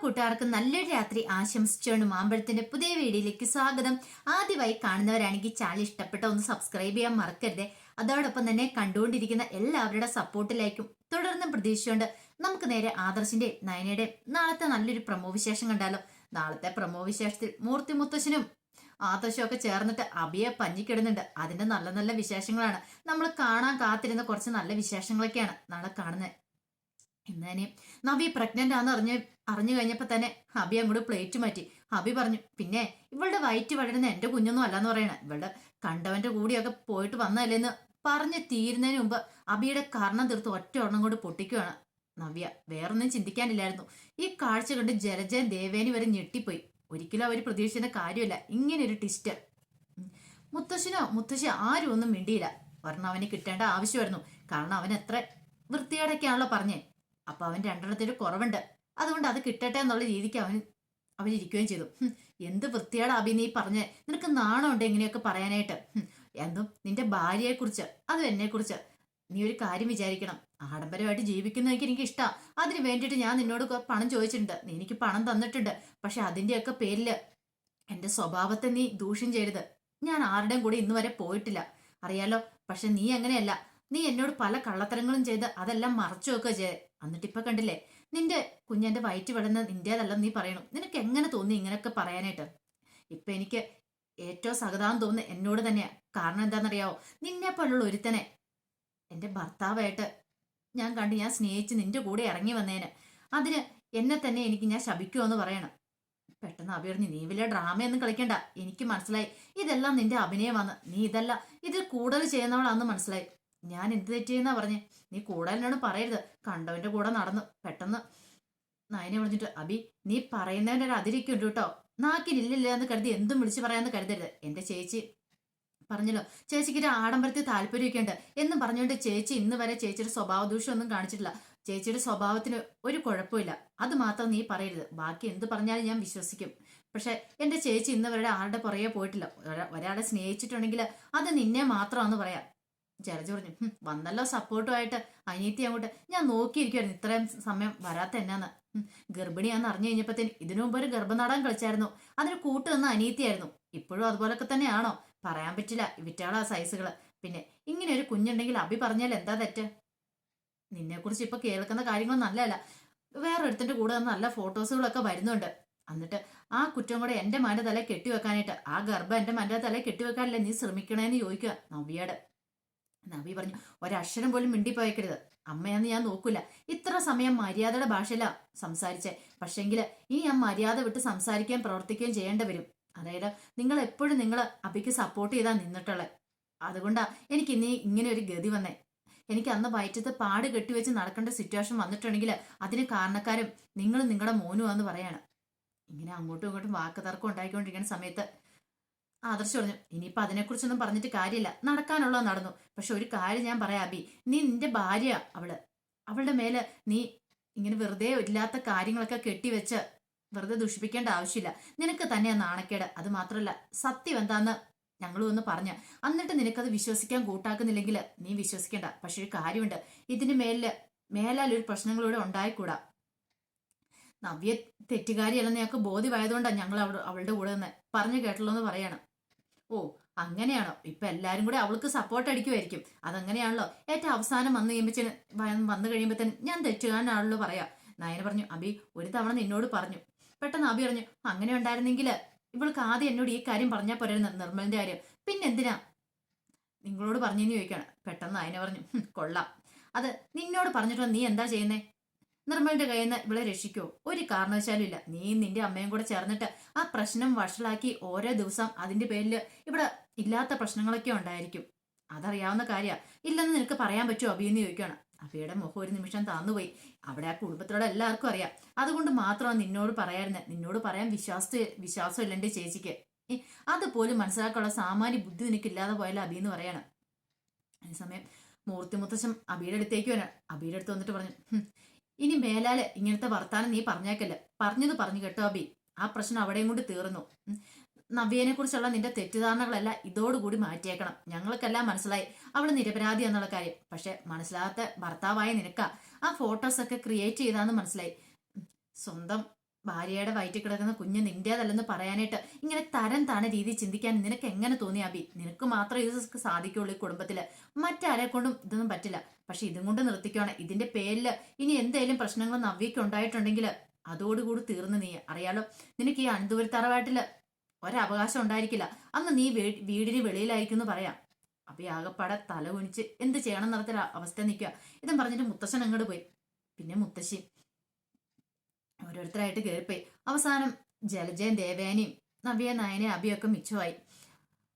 കൂട്ടുകാർക്കും നല്ലൊരു രാത്രി ആശംസിച്ചുകൊണ്ട് മാമ്പഴത്തിന്റെ പുതിയ വീഡിയോയിലേക്ക് സ്വാഗതം. ആദ്യമായി കാണുന്നവരാണെങ്കിൽ ചാനൽ ഇഷ്ടപ്പെട്ട ഒന്ന് സബ്സ്ക്രൈബ് ചെയ്യാൻ മറക്കരുത്. അതോടൊപ്പം തന്നെ കണ്ടുകൊണ്ടിരിക്കുന്ന എല്ലാവരുടെ സപ്പോർട്ടിലായിരിക്കും തുടർന്നും പ്രതീക്ഷിച്ചുകൊണ്ട് നമുക്ക് നേരെ ആദർശിന്റെ നയനയുടെ നാളത്തെ നല്ലൊരു പ്രമോ വിശേഷം കണ്ടാലോ. നാളത്തെ പ്രമോ വിശേഷത്തിൽ മൂർത്തി മുത്തശ്ശനും ആദർശവും ഒക്കെ ചേർന്നിട്ട് അഭിയെ പഞ്ഞിക്കിടുന്നുണ്ട്. അതിന്റെ നല്ല നല്ല വിശേഷങ്ങളാണ്. നമ്മൾ കാണാൻ കാത്തിരുന്ന കുറച്ച് നല്ല വിശേഷങ്ങളൊക്കെയാണ് നാളെ കാണുന്നത്. എന്നാലും നവി പ്രഗ്നന്റ് ആണെന്ന് അറിഞ്ഞ അറിഞ്ഞു കഴിഞ്ഞപ്പോ തന്നെ ഹബി അങ്ങോട്ട് പ്ലേറ്റ് മാറ്റി. ഹബി പറഞ്ഞു പിന്നെ ഇവളുടെ വയറ്റ് വഴരുന്ന എന്റെ കുഞ്ഞൊന്നും അല്ലെന്ന് പറയണേ. ഇവളുടെ കണ്ടവന്റെ കൂടിയൊക്കെ പോയിട്ട് വന്നതല്ലേന്ന് പറഞ്ഞ് തീരുന്നതിന് മുമ്പ് അബിയുടെ കർണം തീർത്ത് ഒറ്റ ഒരെണ്ണം കൊണ്ട് പൊട്ടിക്കുകയാണ് നവ്യ. വേറൊന്നും ചിന്തിക്കാനില്ലായിരുന്നു. ഈ കാഴ്ച കണ്ട് ജലജയൻ ദേവേനി വരെ ഞെട്ടിപ്പോയി. ഒരിക്കലും അവർ പ്രതീക്ഷിച്ച കാര്യമില്ല. ഇങ്ങനെ ഒരു ടിസ്റ്റ് മുത്തശ്ശനോ മുത്തശ്ശി ആരും ഒന്നും മിണ്ടിയില്ല. ഒരെണ്ണം അവന് കിട്ടേണ്ട ആവശ്യമായിരുന്നു. കാരണം അവൻ എത്ര വൃത്തിയോടൊക്കെയാണല്ലോ പറഞ്ഞേ. അപ്പൊ അവൻ രണ്ടെണ്ണത്തിന് കുറവുണ്ട്. അതുകൊണ്ട് അത് കിട്ടട്ടെ എന്നുള്ള രീതിക്ക് അവൻ അവനിരിക്കുകയും ചെയ്തു. എന്ത് വൃത്തിയാണ് അഭി നീ പറഞ്ഞ്. നിനക്ക് നാണമുണ്ട് ഇങ്ങനെയൊക്കെ പറയാനായിട്ട്. എന്തും നിന്റെ ഭാര്യയെക്കുറിച്ച് അതും എന്നെ കുറിച്ച് നീ ഒരു കാര്യം വിചാരിക്കണം. ആഡംബരമായിട്ട് ജീവിക്കുന്നതൊക്കെ എനിക്ക് ഇഷ്ടമാണ് അതിന് വേണ്ടിയിട്ട് ഞാൻ നിന്നോട് പണം ചോദിച്ചിട്ടുണ്ട്. നീ എനിക്ക് പണം തന്നിട്ടുണ്ട്. പക്ഷെ അതിന്റെയൊക്കെ പേരിൽ എന്റെ സ്വഭാവത്തെ നീ ദൂഷ്യം ചെയ്യരുത്. ഞാൻ ആരുടെയും കൂടെ ഇന്ന് വരെ പോയിട്ടില്ല. അറിയാലോ? പക്ഷെ നീ അങ്ങനെയല്ല. നീ എന്നോട് പല കള്ളത്തരങ്ങളും ചെയ്ത് അതെല്ലാം മറച്ചു വെക്കുക ചെയ്ത് എന്നിട്ടിപ്പൊ കണ്ടില്ലേ? നിന്റെ കുഞ്ഞന്റെ വയറ്റ് വിടുന്ന നിന്റേതല്ലെന്ന് നീ പറയണു. നിനക്ക് എങ്ങനെ തോന്നി ഇങ്ങനെയൊക്കെ പറയാനായിട്ട്? ഇപ്പൊ എനിക്ക് ഏറ്റവും സഹതാന്ന് തോന്നുന്നത് എന്നോട് തന്നെയാ. കാരണം എന്താണെന്നറിയാവോ? നിന്നെ പോലുള്ള ഒരുത്തനെ എന്റെ ഭർത്താവായിട്ട് ഞാൻ കണ്ട് ഞാൻ സ്നേഹിച്ച് നിന്റെ കൂടെ ഇറങ്ങി വന്നേന്. അതിന് എന്നെ തന്നെ എനിക്ക് ഞാൻ ശപിക്കുമെന്ന് പറയണം. പെട്ടെന്ന് അഭിയറിഞ്ഞ് നീ വലിയ ഡ്രാമയൊന്നും കളിക്കണ്ട. എനിക്ക് മനസ്സിലായി. ഇതെല്ലാം നിന്റെ അഭിനയമാണ്. നീ ഇതല്ല. ഇതിൽ കൂടുതൽ ചെയ്യുന്നവളാന്ന് മനസ്സിലായി. ഞാൻ എന്ത് തെറ്റിയെന്നാ പറഞ്ഞേ? നീ കൂടുതൽ എന്നോട് പറയരുത്. കണ്ടവന്റെ കൂടെ നടന്നു പെട്ടെന്ന് നയനെ വിളിച്ചിട്ട് അബി നീ പറയുന്നവന്റെ ഒരു അതിരിക്കുണ്ട് കേട്ടോ. നാക്കിനില്ലില്ല എന്ന് കരുതി എന്തും വിളിച്ചു പറയാന്ന് കരുതരുത്. എന്റെ ചേച്ചി പറഞ്ഞല്ലോ ചേച്ചിക്ക് ഒരു ആഡംബരത്തിൽ താല്പര്യമൊക്കെ ഉണ്ട് എന്നും പറഞ്ഞുകൊണ്ട് ചേച്ചി ഇന്ന് വരെ ചേച്ചിയുടെ സ്വഭാവ ദൂഷ്യമൊന്നും കാണിച്ചിട്ടില്ല. ചേച്ചിയുടെ സ്വഭാവത്തിന് ഒരു കുഴപ്പമില്ല അത് മാത്രം നീ പറയരുത്. ബാക്കി എന്ത് പറഞ്ഞാലും ഞാൻ വിശ്വസിക്കും. പക്ഷെ എന്റെ ചേച്ചി ഇന്ന് വരെ ആരുടെ പുറകെ പോയിട്ടില്ല. ഒരാ- ഒരാളെ സ്നേഹിച്ചിട്ടുണ്ടെങ്കിൽ അത് നിന്നെ മാത്രമാണെന്ന് പറയാം. ജലജ പറഞ്ഞു വന്നല്ലോ സപ്പോർട്ടുമായിട്ട് അനിയത്തി അങ്ങോട്ട് ഞാൻ നോക്കിയിരിക്കുവായിരുന്നു ഇത്രയും സമയം വരാത്ത എന്നാന്ന്. ഗർഭിണിയാന്ന് അറിഞ്ഞു കഴിഞ്ഞപ്പത്തേന് ഇതിനു മുമ്പ് ഒരു ഗർഭനാടകം കളിച്ചായിരുന്നു. അതിന് കൂട്ട് നിന്ന അനിയത്തിയായിരുന്നു. ഇപ്പോഴും അതുപോലൊക്കെ തന്നെയാണോ? പറയാൻ പറ്റില്ല വിറ്റാളാ സൈസുകൾ പിന്നെ ഇങ്ങനെ ഒരു കുഞ്ഞുണ്ടെങ്കിൽ അഭി പറഞ്ഞാൽ എന്താ തെറ്റ്? നിന്നെ കുറിച്ച് ഇപ്പൊ കേൾക്കുന്ന കാര്യങ്ങൾ നല്ലതല്ല. വേറെ ഒരുത്തിന്റെ കൂടെ നല്ല ഫോട്ടോസുകളൊക്കെ വരുന്നുണ്ട്. എന്നിട്ട് ആ കുറ്റം കൂടെ എന്റെ മന്റെ തല കെട്ടിവെക്കാനായിട്ട് ആ ഗർഭം എന്റെ മന്റെ തല കെട്ടിവെക്കാനല്ലേ നീ ശ്രമിക്കണേന്ന് ചോദിക്കുക നവ്യയുടെ. നവി പറഞ്ഞു ഒരക്ഷരം പോലും മിണ്ടിപ്പോയക്കരുത്. അമ്മയാന്ന് ഞാൻ നോക്കൂല. ഇത്ര സമയം മര്യാദയുടെ ഭാഷയിലാ സംസാരിച്ചേ. പക്ഷെങ്കിൽ ഇനി ഞാൻ മര്യാദ വിട്ട് സംസാരിക്കുകയും പ്രവർത്തിക്കുകയും ചെയ്യേണ്ടി വരും. അതായത് നിങ്ങൾ എപ്പോഴും നിങ്ങൾ അബിക്ക് സപ്പോർട്ട് ചെയ്താ നിന്നിട്ടുള്ളത് അതുകൊണ്ടാ എനിക്ക് ഇനി ഇങ്ങനെ ഒരു ഗതി വന്നേ. എനിക്ക് അന്ന് വയറ്റത്ത് പാട് കെട്ടിവെച്ച് നടക്കേണ്ട സിറ്റുവേഷൻ വന്നിട്ടുണ്ടെങ്കിൽ അതിന് കാരണക്കാരും നിങ്ങൾ നിങ്ങളുടെ മോനുവാന്ന് പറയാണ്. ഇങ്ങനെ അങ്ങോട്ടും ഇങ്ങോട്ടും വാക്ക് തർക്കം ഉണ്ടായിക്കൊണ്ടിരിക്കുന്ന സമയത്ത് ആദർശ് പറഞ്ഞു ഇനിയിപ്പൊ അതിനെക്കുറിച്ചൊന്നും പറഞ്ഞിട്ട് കാര്യമില്ല. നടക്കാനുള്ളത് നടന്നു. പക്ഷെ ഒരു കാര്യം ഞാൻ പറയാം അബി. നീ നിന്റെ ഭാര്യ അവൾ. അവളുടെ മേലെ നീ ഇങ്ങനെ വെറുതെ ഇല്ലാത്ത കാര്യങ്ങളൊക്കെ കെട്ടിവെച്ച് വെറുതെ ദുഷിപ്പിക്കേണ്ട ആവശ്യമില്ല. നിനക്ക് തന്നെയാ നാണക്കേട്. അത് മാത്രമല്ല സത്യം എന്താന്ന് ഞങ്ങളും ഒന്ന് പറഞ്ഞ. എന്നിട്ട് നിനക്കത് വിശ്വസിക്കാൻ കൂട്ടാക്കുന്നില്ലെങ്കിൽ നീ വിശ്വസിക്കേണ്ട. പക്ഷെ ഒരു കാര്യമുണ്ട്. ഇതിന് മേലിൽ മേലാൽ ഒരു പ്രശ്നങ്ങളൂടെ ഉണ്ടായിക്കൂടാ. നവ്യ തെറ്റുകാരിയല്ലെന്ന് ഞങ്ങൾക്ക് ബോധ്യമായതുകൊണ്ടാണ് ഞങ്ങൾ അവളുടെ കൂടെ നിന്ന് പറഞ്ഞു കേട്ടല്ലോ എന്ന് പറയാണ്. ഓ അങ്ങനെയാണോ? ഇപ്പൊ എല്ലാരും കൂടെ അവൾക്ക് സപ്പോർട്ട് അടിക്കുമായിരിക്കും അതങ്ങനെയാണല്ലോ. ഏറ്റവും അവസാനം വന്നു കഴിയുമ്പോൾ വന്നു കഴിയുമ്പോഴത്തേനും ഞാൻ തെറ്റുകാരനാണല്ലോ പറയാം. നായന പറഞ്ഞു അബി ഒരു തവണ നിന്നോട് പറഞ്ഞു. പെട്ടെന്ന് അബി പറഞ്ഞു അങ്ങനെ ഉണ്ടായിരുന്നെങ്കിൽ ഇവൾക്ക് ആദ്യം എന്നോട് ഈ കാര്യം പറഞ്ഞാൽ പോരായിരുന്നു നിർമ്മലിന്റെ കാര്യം. പിന്നെ എന്തിനാ നിങ്ങളോട് പറഞ്ഞെന്ന് ചോദിക്കാണ്. പെട്ടെന്ന് അതിനെ പറഞ്ഞു "ഹും, കൊള്ളാം. അത് നിന്നോട് പറഞ്ഞിട്ടോ നീ എന്താ ചെയ്യുന്നേ? നിർമ്മലിന്റെ കയ്യിൽ നിന്ന് ഇവളെ രക്ഷിക്കോ. ഒരു കാരണവശാലും ഇല്ല നീ നിന്റെ അമ്മയും കൂടെ ചേർന്നിട്ട് ആ പ്രശ്നം വഷളാക്കി ഓരോ ദിവസം അതിന്റെ പേരിൽ ഇവിടെ ഇല്ലാത്ത പ്രശ്നങ്ങളൊക്കെ ഉണ്ടായിരിക്കും. അതറിയാവുന്ന കാര്യ. ഇല്ലെന്ന് നിനക്ക് പറയാൻ പറ്റുമോ അഭിയെന്ന് ചോദിക്കുകയാണ്. അഭിയുടെ മുഖം ഒരു നിമിഷം താന്നുപോയി. അവിടെ ആ കുടുംബത്തിലുള്ള എല്ലാവർക്കും അറിയാം. അതുകൊണ്ട് മാത്രമാണ് നിന്നോട് പറയാറുന്നത് നിന്നോട് പറയാൻ വിശ്വാസ വിശ്വാസമില്ല എന്റെ ചേച്ചിക്ക്. അതുപോലും മനസ്സിലാക്കാനുള്ള സാമാന്യ ബുദ്ധി നിനക്കില്ലാതെ പോയാലും അബി എന്ന് പറയാണ്. അതേസമയം മൂർത്തി മുത്തശ്ശൻ അബിയുടെ അടുത്തേക്ക് വരാം അബിയുടെ അടുത്ത് വന്നിട്ട് പറഞ്ഞു "ഹും, ഇനി മേലാൽ ഇങ്ങനത്തെ വർത്താനം നീ പറഞ്ഞേക്കല്ല. പറഞ്ഞത് പറഞ്ഞു കേട്ടോ അബി. ആ പ്രശ്നം അവിടെയും കൊണ്ട് തീർന്നു. നവ്യനെ കുറിച്ചുള്ള നിന്റെ തെറ്റിദ്ധാരണകളെല്ലാം ഇതോടുകൂടി മാറ്റിയേക്കണം. ഞങ്ങൾക്കെല്ലാം മനസ്സിലായി. അവൾ നിരപരാധി എന്നുള്ള കാര്യം. പക്ഷെ മനസ്സിലാകാത്ത ഭർത്താവായ നിനക്ക ആ ഫോട്ടോസ് ഒക്കെ ക്രിയേറ്റ് ചെയ്താന്ന് മനസ്സിലായി. സ്വന്തം ഭാര്യയുടെ വയറ്റിൽ കിടക്കുന്ന കുഞ്ഞ് നിന്റേതല്ലെന്ന് പറയാനായിട്ട് ഇങ്ങനെ തരം താണ രീതി ചിന്തിക്കാൻ നിനക്ക് എങ്ങനെ തോന്നി അബി? നിനക്ക് മാത്രമേ ഇത് സാധിക്കുള്ളൂ ഈ കുടുംബത്തിൽ. മറ്റാരെ കൊണ്ടും ഇതൊന്നും പറ്റില്ല. പക്ഷെ ഇതും കൊണ്ട് നിർത്തിക്കുവാണ് ഇതിന്റെ പേരിൽ ഇനി എന്തേലും പ്രശ്നങ്ങൾ നവ്യക്ക് ഉണ്ടായിട്ടുണ്ടെങ്കിൽ അതോടുകൂടി തീർന്നു നീ. അറിയാലോ നിനക്ക് ഈ അനന്തപുരി തറവാട്ടിൽ ഒരവകാശം ഉണ്ടായിരിക്കില്ല. അന്ന് നീ വീടിന് വെളിയിലായിരിക്കും എന്ന് പറയാം. അപ്പൊ ഈ ആകപ്പാടെ തല കുനിച്ച് എന്ത് ചെയ്യണം എന്നറിയത്തില്ല. അവസ്ഥ നിൽക്കുക. ഇതും പറഞ്ഞിട്ട് മുത്തശ്ശൻ അങ്ങോട്ട് പോയി. പിന്നെ മുത്തശ്ശി ഓരോരുത്തരായിട്ട് കയറിപ്പോയി അവസാനം ജലജയും ദേവേനയും നവ്യ നയനെ അഭിയൊക്കെ മിച്ചമായി.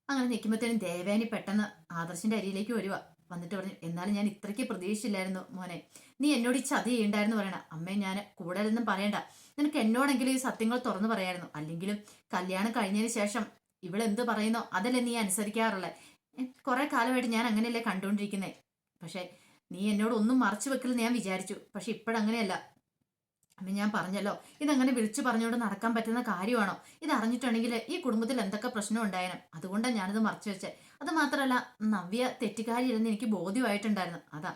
അങ്ങനെ നിൽക്കുമ്പോഴത്തേനും ദേവേനി പെട്ടെന്ന് ആദർശിന്റെ അരിയിലേക്ക് വരുക വന്നിട്ട് പറഞ്ഞു എന്നാലും ഞാൻ ഇത്രയ്ക്ക് പ്രതീക്ഷിച്ചില്ലായിരുന്നു മോനെ. നീ എന്നോട് ഈ ചതി ചെയ്യണ്ടായിരുന്നു പറയണ. അമ്മേ ഞാൻ കൂടുതലൊന്നും പറയണ്ട. നിനക്ക് എന്നോടെങ്കിലും ഈ സത്യങ്ങൾ തുറന്നു പറയായിരുന്നു. അല്ലെങ്കിലും കല്യാണം കഴിഞ്ഞതിന് ശേഷം ഇവളെന്ത് പറയുന്നോ അതല്ലേ നീ അനുസരിക്കാറുള്ളത് കുറെ കാലമായിട്ട് ഞാൻ അങ്ങനെയല്ലേ കണ്ടുകൊണ്ടിരിക്കുന്നേ. പക്ഷെ നീ എന്നോട് ഒന്നും മറച്ചു വെക്കില്ലെന്ന് ഞാൻ വിചാരിച്ചു. പക്ഷെ ഇപ്പോഴങ്ങനെയല്ല. അമ്മ ഞാൻ പറഞ്ഞല്ലോ. ഇതങ്ങനെ വിളിച്ചു പറഞ്ഞുകൊണ്ട് നടക്കാൻ പറ്റുന്ന കാര്യമാണോ? ഇത് അറിഞ്ഞിട്ടുണ്ടെങ്കിൽ ഈ കുടുംബത്തിൽ എന്തൊക്കെ പ്രശ്നം ഉണ്ടായാലും അതുകൊണ്ടാണ് ഞാനിത് മറച്ചു വെച്ചത് അത് മാത്രമല്ല നവ്യ തെറ്റുകാരിയില്ലെന്ന് എനിക്ക് ബോധ്യമായിട്ടുണ്ടായിരുന്നു. അതാ.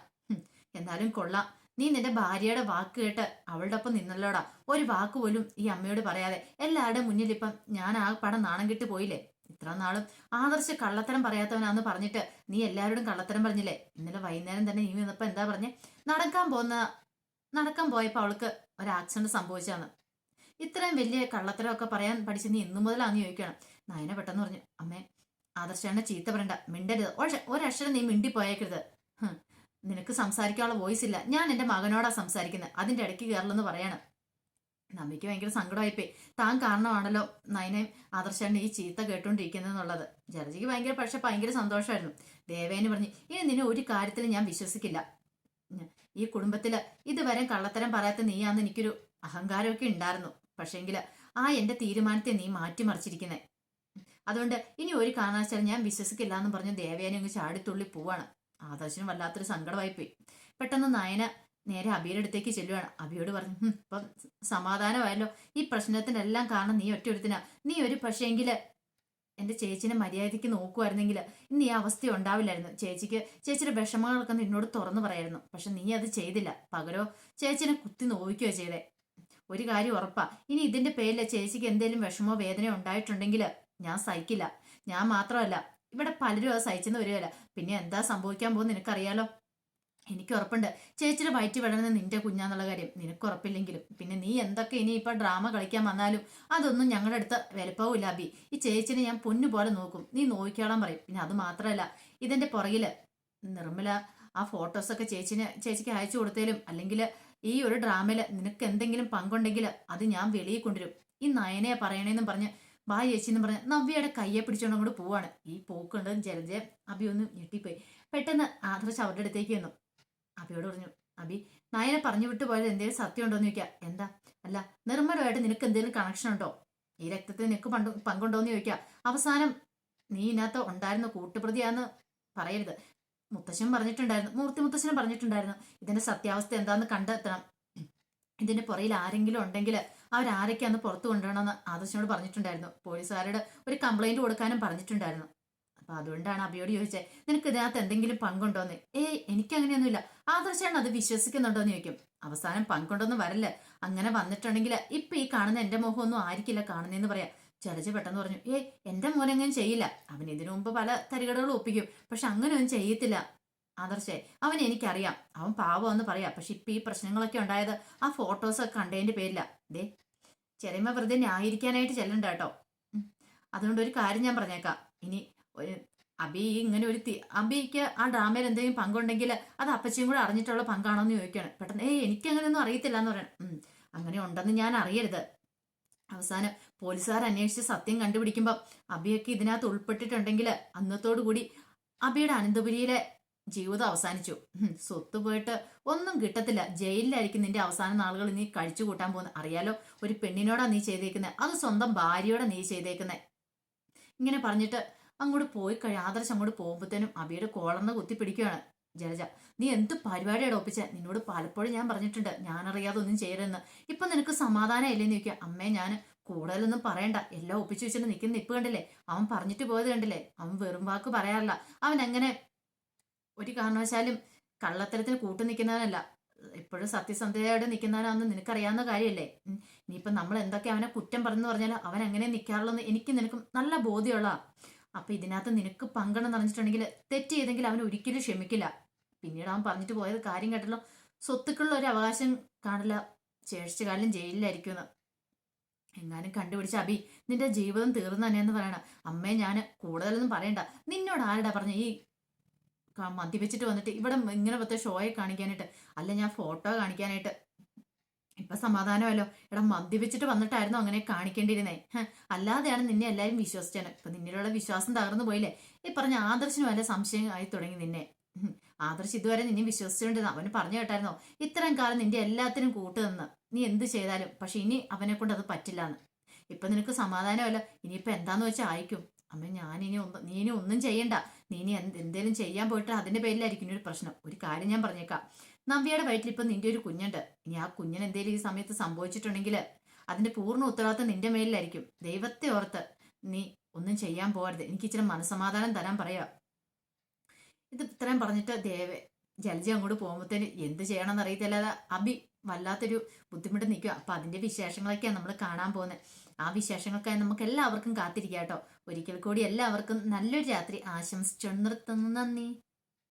എന്നാലും കൊള്ളാം. നീ നിന്റെ ഭാര്യയുടെ വാക്ക് കേട്ട് അവളുടെ ഒപ്പം നിന്നല്ലോടാ. ഒരു വാക്ക് പോലും ഈ അമ്മയോട് പറയാതെ. എല്ലാവരുടെ മുന്നിൽ ഇപ്പം ഞാൻ ആ പടം നാണം കിട്ടി പോയില്ലേ? ഇത്ര നാളും ആദർശ കള്ളത്തരം പറയാത്തവനാന്ന് പറഞ്ഞിട്ട് നീ എല്ലാവരോടും കള്ളത്തരം പറഞ്ഞില്ലേ? ഇന്നലെ വൈകുന്നേരം തന്നെ നീ വന്നപ്പോ എന്താ പറഞ്ഞേ? നടക്കാൻ പോകുന്ന നടക്കാൻ പോയപ്പോൾ അവൾക്ക് ഒരു ആക്സിഡന്റ് സംഭവിച്ചാണ് ഇത്രയും വലിയ കള്ളത്തരമൊക്കെ പറയാൻ പഠിച്ച നീ ഇന്നു മുതലാന്ന് ചോദിക്കണം നയന പെട്ടെന്ന് പറഞ്ഞു അമ്മേ ആദർശനെ ചീത്ത പറയണ്ട മിണ്ടരുത്. ഒരക്ഷ- ഒരക്ഷരം നീ മിണ്ടി പോയേക്കരുത്. നിനക്ക് സംസാരിക്കാനുള്ള വോയിസ് ഇല്ല. ഞാൻ എന്റെ മകനോടാ സംസാരിക്കുന്നത് അതിന്റെ ഇടയ്ക്ക് കയറലെന്ന് പറയാണ്. നമ്മയ്ക്ക് ഭയങ്കര സങ്കടമായിപ്പോയി. താൻ കാരണമാണല്ലോ നയനയും ആദർശാണ് ഈ ചീത്ത കേട്ടോണ്ടിരിക്കുന്നതെന്നുള്ളത്. ജലജിക്ക് ഭയങ്കര പക്ഷെ ഭയങ്കര സന്തോഷമായിരുന്നു ദേവേന് പറഞ്ഞു ഇനി നിന്നെ ഒരു കാര്യത്തിൽ ഞാൻ വിശ്വസിക്കില്ല. ഈ കുടുംബത്തിൽ ഇതുവരെ കള്ളത്തരം പറയാത്ത നീയാന്ന് എനിക്കൊരു അഹങ്കാരമൊക്കെ ഉണ്ടായിരുന്നു. പക്ഷേങ്കിൽ ആ എന്റെ തീരുമാനത്തെ നീ മാറ്റിമറിച്ചിരിക്കുന്നേ. അതുകൊണ്ട് ഇനി ഒരു കാരണവശാലും ഞാൻ വിശ്വസിക്കില്ല എന്ന് പറഞ്ഞ് ദേവയാനി അങ്ങ് ചാടിത്തുള്ളി പോവാണ്. ആദർശനും വല്ലാത്തൊരു സങ്കടമായി പോയി പെട്ടെന്ന് നയന നേരെ അബിയുടെ അടുത്തേക്ക് ചെല്ലുവാണ്. അബിയോട് പറഞ്ഞു "ഹും, ഇപ്പം സമാധാനമായല്ലോ. ഈ പ്രശ്നത്തിനെല്ലാം കാരണം നീ ഒറ്റ ഒരുത്തിനാ നീ ഒരു പക്ഷേങ്കിൽ എന്റെ ചേച്ചിനെ മര്യാദയ്ക്ക് നോക്കുമായിരുന്നെങ്കിൽ ഇന്ന് ഈ അവസ്ഥ ഉണ്ടാവില്ലായിരുന്നു. ചേച്ചിക്ക് ചേച്ചിയുടെ വിഷമങ്ങളൊക്കെ നിന്നോട് തുറന്നു പറയായിരുന്നു. പക്ഷെ നീ അത് ചെയ്തില്ല. പകരോ ചേച്ചിനെ കുത്തി നോവിക്കുകയോ ചെയ്തേ? ഒരു കാര്യം ഉറപ്പാ. ഇനി ഇതിന്റെ പേരിൽ ചേച്ചിക്ക് എന്തെങ്കിലും വിഷമോ വേദനയോ ഉണ്ടായിട്ടുണ്ടെങ്കിൽ ഞാൻ സഹിക്കില്ല. ഞാൻ മാത്രമല്ല ഇവിടെ പലരും അത് സഹിച്ചെന്ന് വരികയല്ല. പിന്നെ എന്താ സംഭവിക്കാൻ പോകുന്ന നിനക്കറിയാലോ? എനിക്ക് ഉറപ്പുണ്ട്. ചേച്ചിയുടെ വയറ്റ് വിടണത് നിന്റെ കുഞ്ഞാന്നുള്ള കാര്യം. നിനക്ക് ഉറപ്പില്ലെങ്കിലും. പിന്നെ നീ എന്തൊക്കെ ഇനി ഇപ്പൊ ഡ്രാമ കളിക്കാൻ വന്നാലും അതൊന്നും ഞങ്ങളുടെ അടുത്ത് വിലപ്പാവില്ല അബി ഈ ചേച്ചിനെ ഞാൻ പൊന്നു പോലെ നോക്കും. നീ നോക്കിക്കോളാൻ പറയും. പിന്നെ അത് മാത്രമല്ല ഇതിന്റെ പുറകിൽ നിർമ്മല ആ ഫോട്ടോസൊക്കെ ചേച്ചിന് ചേച്ചിക്ക് അയച്ചു കൊടുത്തേലും അല്ലെങ്കിൽ ഈ ഒരു ഡ്രാമയിൽ നിനക്ക് എന്തെങ്കിലും പങ്കുണ്ടെങ്കിൽ അത് ഞാൻ വെളിയിൽ കൊണ്ടുവരും. ഈ നയനെ പറയണേന്നും പറഞ്ഞ് ബാ ചേച്ചി എന്ന് പറഞ്ഞ് നവ്യയുടെ കയ്യെ പിടിച്ചോണ്ടും കൂടെ പോവാണ്. ഈ പോക്കുണ്ടെന്ന് ജലജയ അബി ഒന്ന് ഞെട്ടിപ്പോയി. പെട്ടെന്ന് ആദർശ് അവരുടെ അടുത്തേക്ക് വന്നു. അബിയോട് പറഞ്ഞു അബി നായനെ പറഞ്ഞു വിട്ടു പോയത് എന്തെങ്കിലും സത്യം ഉണ്ടോ എന്ന് ചോദിക്കാം. എന്താ? അല്ല നിർമ്മലമായിട്ട് നിനക്ക് എന്തെങ്കിലും കണക്ഷൻ ഉണ്ടോ? ഈ രക്തത്തിൽ നിനക്ക് പണ്ട് പങ്കുണ്ടോ എന്ന് ചോദിക്കാം. അവസാനം നീ ഇതിനകത്ത് ഉണ്ടായിരുന്ന കൂട്ടുപ്രതിയാന്ന് പറയരുത്. മുത്തശ്ശൻ പറഞ്ഞിട്ടുണ്ടായിരുന്നു മൂർത്തി മുത്തശ്ശനും പറഞ്ഞിട്ടുണ്ടായിരുന്നു ഇതിന്റെ സത്യാവസ്ഥ എന്താന്ന് കണ്ടെത്തണം. ഇതിന്റെ പുറയിൽ ആരെങ്കിലും ഉണ്ടെങ്കിൽ അവരാരൊക്കെയാന്ന് പുറത്തു കൊണ്ടുവരണമെന്ന് ആദർശനോട് പറഞ്ഞിട്ടുണ്ടായിരുന്നു. പോലീസുകാരോട് ഒരു കംപ്ലൈന്റ് കൊടുക്കാനും പറഞ്ഞിട്ടുണ്ടായിരുന്നു. അപ്പൊ അതുകൊണ്ടാണ് അബിയോട് ചോദിച്ചത് നിനക്ക് ഇതിനകത്ത് എന്തെങ്കിലും പങ്കുണ്ടോന്ന്? ഏയ് എനിക്കങ്ങനെയൊന്നുമില്ല. ആദർശാണ് അത് വിശ്വസിക്കുന്നുണ്ടോന്ന് ചോദിക്കും. അവസാനം പങ്കുണ്ടോന്ന് വരല്ല. അങ്ങനെ വന്നിട്ടുണ്ടെങ്കിൽ ഇപ്പൊ ഈ കാണുന്ന എന്റെ മുഖമൊന്നും ആയിരിക്കില്ല കാണുന്നതെന്ന് പറയാം. ജലജ പെട്ടെന്ന് പറഞ്ഞു ഏ എന്റെ മോനെങ്ങനെ ചെയ്യില്ല. അവൻ ഇതിനു മുമ്പ് പല തരികടകളും ഒപ്പിക്കും. പക്ഷെ അങ്ങനെ ഒന്നും ചെയ്യത്തില്ല. ആദർശേ അവൻ എനിക്കറിയാം. അവൻ പാവമെന്ന് പറയാം. പക്ഷെ ഇപ്പൊ ഈ പ്രശ്നങ്ങളൊക്കെ ഉണ്ടായത് ആ ഫോട്ടോസ് ഒക്കെ കണ്ടതിന്റെ പേരില്ല ദേ ചെറിയമ്മ വെറുതെ ന്യായീകരിക്കാനായിട്ട് ചെല്ലണ്ട കേട്ടോ. അതുകൊണ്ട് ഒരു കാര്യം ഞാൻ പറഞ്ഞേക്കാം. ഇനി ഒരു അബി ഇങ്ങനെ ഒരു അബിക്ക് ആ ഡ്രാമയിൽ എന്തെങ്കിലും പങ്കുണ്ടെങ്കിൽ അത് അപ്പച്ചിയും കൂടെ അറിഞ്ഞിട്ടുള്ള പങ്കാണോ എന്ന് ചോദിക്കുകയാണ്. പെട്ടെന്ന് ഏയ് എനിക്ക് അങ്ങനെയൊന്നും അറിയത്തില്ല എന്ന് പറയണം അങ്ങനെ ഉണ്ടെന്ന് ഞാൻ അറിയരുത്. അവസാനം പോലീസുകാർ അന്വേഷിച്ച് സത്യം കണ്ടുപിടിക്കുമ്പോൾ അബിയൊക്കെ ഇതിനകത്ത് ഉൾപ്പെട്ടിട്ടുണ്ടെങ്കിൽ കൂടി അബിയുടെ അനന്തപുരിയിലെ ജീവിതം അവസാനിച്ചു. സ്വത്ത് പോയിട്ട് ഒന്നും കിട്ടത്തില്ല. ജയിലിലായിരിക്കും നിന്റെ അവസാന നാളുകൾ നീ കഴിച്ചു കൂട്ടാൻ പോകുന്നത് അറിയാലോ ഒരു പെണ്ണിനോടാ നീ ചെയ്തേക്കുന്നത് അത് സ്വന്തം ഭാര്യയോടെ നീ ചെയ്തേക്കുന്നത് ഇങ്ങനെ പറഞ്ഞിട്ട് അങ്ങോട്ട് പോയി കഴിഞ്ഞാൽ ആദർശ് അങ്ങോട്ട് പോകുമ്പോഴത്തേനും അബിയുടെ കോളർന്ന് കുത്തി പിടിക്കുകയാണ് ജലജ. നീ എന്ത് പരിപാടിയാണ് ഒപ്പിച്ച? നിന്നോട് പലപ്പോഴും ഞാൻ പറഞ്ഞിട്ടുണ്ട്. ഞാൻ അറിയാതെ ഒന്നും ചെയ്യരുതെന്ന്. ഇപ്പൊ നിനക്ക് സമാധാനം ഇല്ലെന്ന് ചോദിക്കുക. അമ്മേ ഞാൻ കൂടുതലൊന്നും പറയണ്ട. എല്ലാം ഒപ്പിച്ചു വെച്ചിട്ട് നിൽക്കുന്ന നിപ്പ് കണ്ടില്ലേ? അവൻ പറഞ്ഞിട്ട് പോയത് കണ്ടില്ലേ? അവൻ വെറും വാക്ക് പറയാറില്ല. അവൻ അങ്ങനെ ഒരു കാരണവശാലും കള്ളത്തരത്തിന് കൂട്ടു നിൽക്കുന്നവനല്ല. എപ്പോഴും സത്യസന്ധതയോടെ നിൽക്കുന്നവനാണെന്ന് നിനക്കറിയാവുന്ന കാര്യമല്ലേ? ഇനിയിപ്പം നമ്മൾ എന്തൊക്കെ അവനെ കുറ്റം പറഞ്ഞു പറഞ്ഞാൽ അവൻ എങ്ങനെ നിൽക്കാറുള്ളൂ എന്ന് എനിക്ക് നിനക്കും നല്ല ബോധ്യമുള്ള അപ്പൊ ഇതിനകത്ത് നിനക്ക് പങ്കെന്ന് പറഞ്ഞിട്ടുണ്ടെങ്കിൽ തെറ്റ് ചെയ്തെങ്കിൽ അവൻ ഒരിക്കലും ക്ഷമിക്കില്ല. പിന്നീട് അവൻ പറഞ്ഞിട്ട് പോയത് കാര്യം കേട്ടല്ലോ. സ്വത്തുക്കളുള്ള ഒരു അവകാശം കാണില്ല. ചേർച്ച കാലം ജയിലിലായിരിക്കുമെന്ന്. എങ്ങാനും കണ്ടുപിടിച്ച അബി നിന്റെ ജീവിതം തീർന്നു തന്നെയെന്ന് പറയണ. അമ്മയെ ഞാൻ കൂടുതലൊന്നും പറയണ്ട. നിന്നോട് ആരടാ പറഞ്ഞ? ഈ മദ്യപിച്ചിട്ട് വന്നിട്ട് ഇവിടെ ഇങ്ങനെ പത്ത് ഷോയെ കാണിക്കാനായിട്ട്. അല്ല ഞാൻ ഫോട്ടോ കാണിക്കാനായിട്ട്. ഇപ്പൊ സമാധാനമല്ലോ. എടാ മദ്യപിച്ചിട്ട് വന്നിട്ടായിരുന്നു അങ്ങനെ കാണിക്കേണ്ടിയിരുന്നേ. അല്ലാതെയാണ് നിന്നെ എല്ലാവരും വിശ്വസിച്ചത്. ഇപ്പൊ നിന്നിലുള്ള വിശ്വാസം തകർന്നു പോയില്ലേ? ഈ പറഞ്ഞ ആദർശനും വല്ല സംശയം ആയി തുടങ്ങി നിന്നെ. ആദർശ് ഇതുവരെ നിന്നെ വിശ്വസിച്ചുകൊണ്ടിരുന്ന അവന് പറഞ്ഞു കേട്ടായിരുന്നോ? ഇത്രയും കാലം നിന്റെ എല്ലാത്തിനും കൂട്ടു നിന്ന്. നീ എന്ത് ചെയ്താലും പക്ഷെ ഇനി അവനെ കൊണ്ട് അത് പറ്റില്ലാന്ന്. ഇപ്പൊ നിനക്ക് സമാധാനമല്ല. ഇനിയിപ്പൊ എന്താന്ന് വെച്ചാൽ അയക്കും അമ്മ ഞാനിനി ഒന്നും നീ ഇനി ഒന്നും ചെയ്യണ്ട. നീ ഇനി എന്ത് എന്തേലും ചെയ്യാൻ പോയിട്ട് അതിന്റെ പേരിലായിരിക്കും ഒരു പ്രശ്നം. ഒരു കാര്യം ഞാൻ പറഞ്ഞേക്കാം. നവ്യയുടെ വയറ്റിൽ ഇപ്പൊ നിന്റെ ഒരു കുഞ്ഞുണ്ട്. ഇനി ആ കുഞ്ഞിന് എന്തേലും ഈ സമയത്ത് സംഭവിച്ചിട്ടുണ്ടെങ്കിൽ അതിന്റെ പൂർണ ഉത്തരവാദിത്തം നിന്റെ മേലിലായിരിക്കും. ദൈവത്തെ ഓർത്ത് നീ ഒന്നും ചെയ്യാൻ പോകരുത്. എനിക്ക് ഇച്ചിരി മനസമാധാനം തരാൻ പറയാ ഇത് ഇത്രയും പറഞ്ഞിട്ട് ദേവ ജലജ അങ്ങോട്ട് പോകുമ്പോഴത്തേന് എന്ത് ചെയ്യണമെന്ന് അറിയത്തില്ലാതെ അബി വല്ലാത്തൊരു ബുദ്ധിമുട്ട് നിൽക്കുക അപ്പൊ അതിന്റെ വിശേഷങ്ങളൊക്കെയാണ് നമ്മൾ കാണാൻ പോകുന്നത് ആ വിശേഷങ്ങൾക്കായി നമുക്ക് എല്ലാവർക്കും കാത്തിരിക്കാം കേട്ടോ ഒരിക്കൽ കൂടി എല്ലാവർക്കും നല്ലൊരു രാത്രി ആശംസിച്ചു നിർത്തുന്നു. നന്ദി.